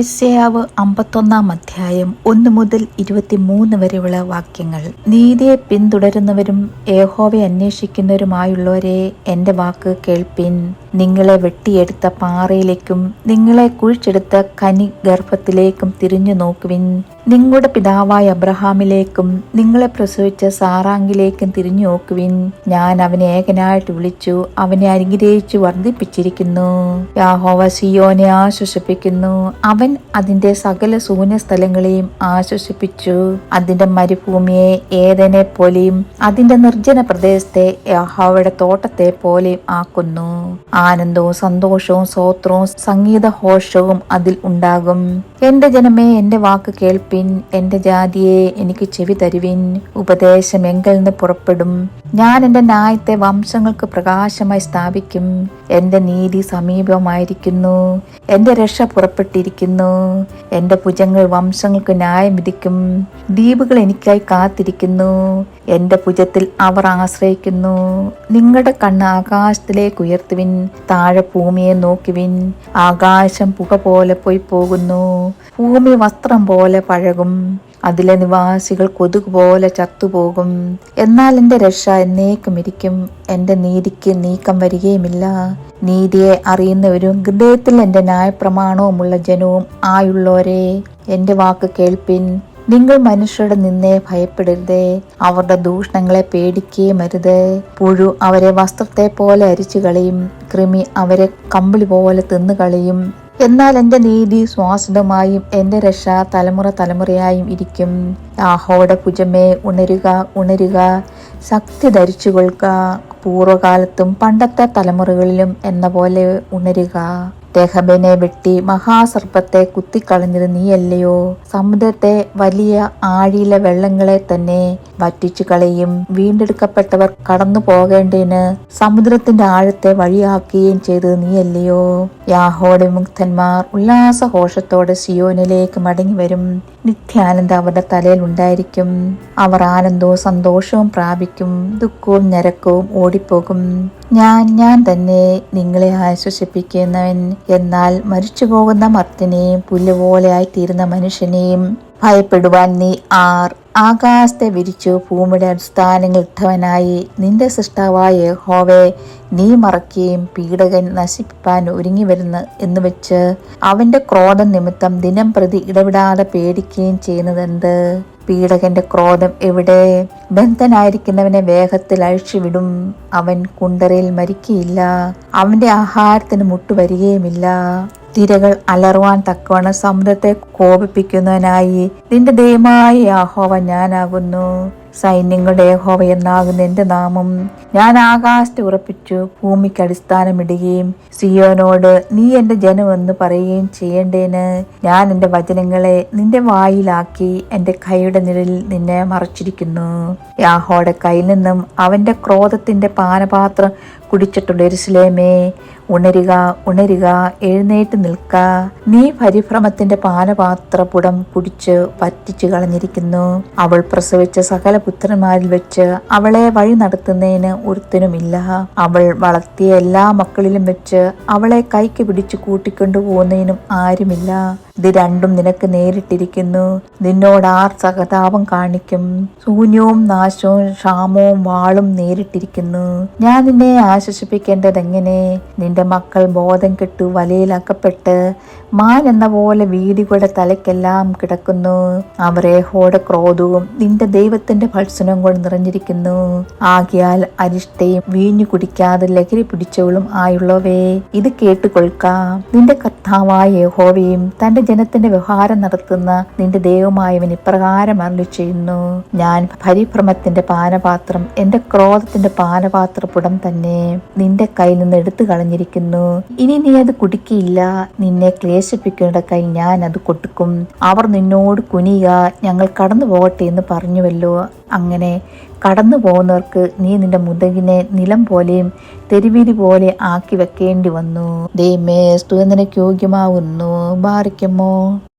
യശയാവ് അമ്പത്തൊന്നാം അധ്യായം ഒന്ന് മുതൽ ഇരുപത്തിമൂന്ന് വരെയുള്ള വാക്യങ്ങൾ. നീതിയെ പിന്തുടരുന്നവരും ഏഹോവെ അന്വേഷിക്കുന്നവരുമായുള്ളവരെ എന്റെ വാക്ക് കേൾപ്പിൻ. നിങ്ങളെ വെട്ടിയെടുത്ത പാറയിലേക്കും നിങ്ങളെ കുഴിച്ചെടുത്ത കനി ഗർഭത്തിലേക്കും തിരിഞ്ഞു നോക്കുവിൻ. നിങ്ങളുടെ പിതാവായ അബ്രഹാമിലേക്കും നിങ്ങളെ പ്രസവിച്ച സാറാങ്കിലേക്കും തിരിഞ്ഞു നോക്കുവിൻ. ഞാൻ അവനെ ഏകനായിട്ട് വിളിച്ചു അവനെ അനുഗ്രഹിച്ചു വർദ്ധിപ്പിച്ചിരിക്കുന്നു. യാഹോവ സിയോനെ ആശ്വസിപ്പിക്കുന്നു. അവൻ അതിന്റെ സകല ശൂന്യ സ്ഥലങ്ങളെയും ആശ്വസിപ്പിച്ചു. അതിന്റെ മരുഭൂമിയെ ഏതനെ പോലെയും അതിന്റെ നിർജന പ്രദേശത്തെ യാഹോവയുടെ തോട്ടത്തെ പോലെയും ആക്കുന്നു. ആനന്ദവും സന്തോഷവും സ്വോത്രവും സംഗീതഘോഷവും അതിൽ ഉണ്ടാകും. എന്റെ ജനമേ എന്റെ വാക്ക് കേൾപ്പിൻ എന്റെ ജാതിയെ എനിക്ക് ചെവി തരുവിൻ ഉപദേശം എങ്കിൽ നിന്ന് പുറപ്പെടും. ഞാൻ എന്റെ ന്യായത്തെ വംശങ്ങൾക്ക് പ്രകാശമായി സ്ഥാപിക്കും. എന്റെ നീതി സമീപമായിരിക്കുന്നു. എന്റെ രക്ഷ പുറപ്പെട്ടിരിക്കുന്നു. എന്റെ ഭുജങ്ങൾ വംശങ്ങൾക്ക് ന്യായം വിധിക്കും. ദ്വീപുകൾ എനിക്കായി കാത്തിരിക്കുന്നു. എന്റെ ഭുജത്തിൽ അവർ ആശ്രയിക്കുന്നു. നിങ്ങളുടെ കണ്ണ് ആകാശത്തിലേക്ക് ഉയർത്തുവിൻ. താഴെ ഭൂമിയെ നോക്കുവിൻ. ആകാശം പുക പോലെ പോയി പോകുന്നു ഭൂമി വസ്ത്രം പോലെ പഴകും അതിലെ നിവാസികൾ കൊതുക് പോലെ ചത്തുപോകും. എന്നാൽ എന്റെ രക്ഷ എന്നേക്കും ഇരിക്കും. എന്റെ നീതിക്ക് നീക്കം വരികയുമില്ല. നീതിയെ അറിയുന്നവരും ഹൃദയത്തിൽ എന്റെ ന്യായപ്രമാണവുമുള്ള ജനവും ആയുള്ളവരെ എന്റെ വാക്ക് കേൾപ്പിൻ. നിങ്ങൾ മനുഷ്യരുടെ നിന്നെ ഭയപ്പെടരുതേ. അവരുടെ ദൂഷണങ്ങളെ പേടിക്കുകയും അരുത്. പുഴു അവരെ വസ്ത്രത്തെ പോലെ അരിച്ചു കളയും കൃമി അവരെ കമ്പിളി പോലെ തിന്നുകളയും. എന്നാൽ എന്റെ നീതി ശ്വാസമായും എന്റെ രക്ഷ തലമുറ തലമുറയായും ഇരിക്കും. ആഹോടെ ഭുജമേ ഉണരുക ഉണരുക. ശക്തി ധരിച്ചു കൊള്ളുക പൂർവകാലത്തും പണ്ടത്തെ തലമുറകളിലും എന്ന പോലെ ഉണരുക. രഹബനെ വെട്ടി മഹാസർപ്പത്തെ കുത്തിക്കളഞ്ഞത് നീയല്ലയോ? സമുദ്രത്തെ വലിയ ആഴിയിലെ വെള്ളങ്ങളെ തന്നെ വറ്റിച്ചു കളയും. വീണ്ടെടുക്കപ്പെട്ടവർ കടന്നു പോകേണ്ടതിന് സമുദ്രത്തിന്റെ ആഴത്തെ വഴിയാക്കുകയും ചെയ്തത് നീയല്ലയോ? യാഹോടെ മുക്തന്മാർ ഉല്ലാസഘോഷത്തോടെ സിയോനിലേക്ക് മടങ്ങി വരും നിത്യാനന്ദ അവരുടെ തലയിൽ ഉണ്ടായിരിക്കും അവർ ആനന്ദവും സന്തോഷവും പ്രാപിക്കും. ദുഃഖവും ഞരക്കവും ഓടിപ്പോകും. ഞാൻ ഞാൻ തന്നെ നിങ്ങളെ ആശ്വസിപ്പിക്കുന്നവൻ. എന്നാൽ മരിച്ചു പോകുന്ന മർത്തിനെയും പുല്ലുപോലെയായി തീരുന്ന മനുഷ്യനെയും ഭയപ്പെടുവാൻ നീ ആർ ആകാശത്തെ വിരിച്ചു ഭൂമിയുടെ അടിസ്ഥാനങ്ങൾ ഇട്ടവനായി നിന്റെ സൃഷ്ടാവായ ഹോവെ നീ മറക്കുകയും പീഡകൻ നശിപ്പിക്കാൻ ഒരുങ്ങി വരുന്ന എന്ന് വെച്ച് അവന്റെ ക്രോധം നിമിത്തം ദിനം പ്രതി ഇടപെടാതെ പേടിക്കുകയും ചെയ്യുന്നതെന്ത്? പീഡകന്റെ ക്രോധം എവിടെ? ബന്ധനായിരിക്കുന്നവനെ വേഗത്തിൽ അഴിച്ചുവിടും. അവൻ കുണ്ടറയിൽ മരിക്കുകയില്ല അവന്റെ ആഹാരത്തിന് മുട്ടുവരികയുമില്ല. തിരകൾ അലറുവാൻ തക്കവണ്ണം സമുദ്രത്തെ കോപിപ്പിക്കുന്നവനായി നിന്റെ ദൈവമായ യാഹോവ ഞാനാകുന്നു. സൈന്യങ്ങളുടെ യഹോവ എന്നാകുന്ന എന്റെ നാമം ഞാൻ ആകാശത്തെ ഉറപ്പിച്ചു ഭൂമിക്ക് അടിസ്ഥാനമിടുകയും സിയോനോട് നീ എന്റെ ജനമെന്ന് പറയുകയും ചെയ്യേണ്ടേന് ഞാൻ എന്റെ വചനങ്ങളെ നിന്റെ വായിലാക്കി എന്റെ കൈയുടെ നിഴലിൽ നിന്നെ മറച്ചിരിക്കുന്നു. യാഹോയുടെ കയ്യിൽ നിന്നും അവന്റെ ക്രോധത്തിന്റെ പാനപാത്രം കുടിച്ചിട്ടുള്ള എരുസലേമേ. ഉണരുക ഉണരുക എഴുന്നേറ്റ് നിൽക്ക. നീ പരിഭ്രമത്തിന്റെ പാനപാത്രപുടം കുടിച്ച് പറ്റിച്ചു കളഞ്ഞിരിക്കുന്നു. അവൾ പ്രസവിച്ച സകല പുത്രന്മാരിൽ വെച്ച് അവളെ വഴി നടത്തുന്നതിന് ഒരുത്തിനുമില്ല. അവൾ വളർത്തിയ എല്ലാ മക്കളിലും വെച്ച് അവളെ കൈക്ക് പിടിച്ചു കൂട്ടിക്കൊണ്ടുപോകുന്നതിനും ആരുമില്ല. ഇത് രണ്ടും നിനക്ക് നേരിട്ടിരിക്കുന്നു. നിന്നോട് ആർ സഹതാപം കാണിക്കും. ശൂന്യവും നാശവും ക്ഷാമവും വാളും നേരിട്ടിരിക്കുന്നു. ഞാൻ നിന്നെ ആശ്വസിപ്പിക്കേണ്ടത് എങ്ങനെ നിന്റെ മക്കൾ ബോധം കെട്ടു വലയിലക്കപ്പെട്ട് മാൻ എന്ന പോലെ വീടുകളുടെ തലയ്ക്കെല്ലാം കിടക്കുന്നു. അവർ ഏഹോടെ ക്രോധവും നിന്റെ ദൈവത്തിന്റെ ഭത്സനവും കൊണ്ട് നിറഞ്ഞിരിക്കുന്നു. ആകിയാൽ അരിഷ്ടയും വീഞ്ഞു കുടിക്കാതെ ലഹരി പിടിച്ചവളും ആയുള്ളവേ ഇത് കേട്ടുകൊള്ളുക നിന്റെ കർത്താവായ യഹോവയും തന്റെ ജനത്തിന്റെ വ്യവഹാരം നടത്തുന്ന നിന്റെ ദൈവമായവൻ ഇപ്രകാരം അരുളി ചെയ്യുന്നു. ഞാൻ പരിഭ്രമത്തിന്റെ പാനപാത്രം എന്റെ ക്രോധത്തിന്റെ പാനപാത്രപുടം തന്നെ നിന്റെ കയ്യിൽ നിന്ന് എടുത്തു കളഞ്ഞിരിക്കുന്നു. ഇനി നീ അത് കുടിക്കില്ല. നിന്നെ ക്ലേശിപ്പിക്കേണ്ട കൈ ഞാൻ അത് കൊടുക്കും അവർ നിന്നോട് കുനിയുക. ഞങ്ങൾ കടന്നു പോകട്ടെ എന്ന് പറഞ്ഞുവല്ലോ. അങ്ങനെ കടന്നു പോകുന്നവർക്ക് നീ നിന്റെ മുതകിനെ നിലം പോലെയും തെരുവിരി പോലെ ആക്കി വെക്കേണ്ടി വന്നു. ദൈമേ സ്തുതിനക്ക് യോഗ്യമാവുന്നു. ബാറിക്കുമോ